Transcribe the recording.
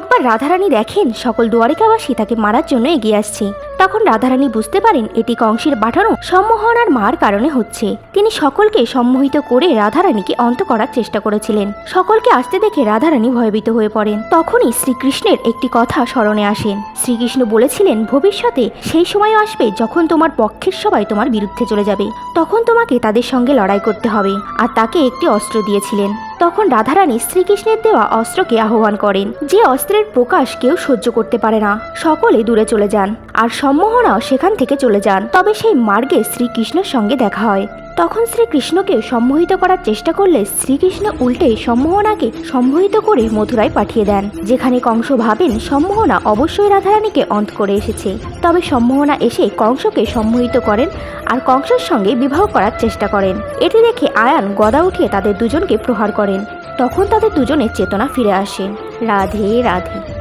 একবার রাধারানী দেখেন সকল দুয়ারিকাবাসী তাকে মারার জন্য এগিয়ে আসছে। তখন রাধারানী বুঝতে পারেন এটি কংসের পাঠানো সম্মোহনার মার কারণে হচ্ছে। তিনি সকলকে সম্মোহিত করে রাধারানীকে অন্ত করার চেষ্টা করেছিলেন। সকলকে আসতে দেখে রাধারানী ভয়ভীত হয়ে পড়েন। তখনই শ্রীকৃষ্ণের একটি কথা স্মরণে আসেন। শ্রীকৃষ্ণ বলেছিলেন, ভবিষ্যতে সেই সময় আসবে যখন তোমার পক্ষের সবাই তোমার বিরুদ্ধে চলে যাবে। তখন তোমাকে তাদের সঙ্গে লড়াই করতে হবে। আর তাকে একটি অস্ত্র দিয়েছিলেন। তখন রাধারানী শ্রীকৃষ্ণের দেওয়া অস্ত্রকে আহ্বান করেন। যে অস্ত্রের প্রকাশ কেউ সহ্য করতে পারে না। সকলে দূরে চলে যান। আর সম্মোহনাও সেখান থেকে চলে যান। তবে সেই মার্গে শ্রীকৃষ্ণের সঙ্গে দেখা হয়। তখন শ্রীকৃষ্ণকে সম্মোহিত করার চেষ্টা করলে শ্রীকৃষ্ণ উল্টে সম্মোহনাকে সম্মোহিত করে মথুরায় পাঠিয়ে দেন, যেখানে কংস ভাবেন সম্মোহনা অবশ্যই রাধারানীকে অন্ত করে এসেছে। তবে সম্মোহনা এসে কংসকে সম্মোহিত করেন আর কংসের সঙ্গে বিবাহ করার চেষ্টা করেন। এটি দেখে আয়ান গদা উঠিয়ে তাদের দুজনকে প্রহার করেন। তখন তাদের দুজনের চেতনা ফিরে আসে। রাধে রাধে।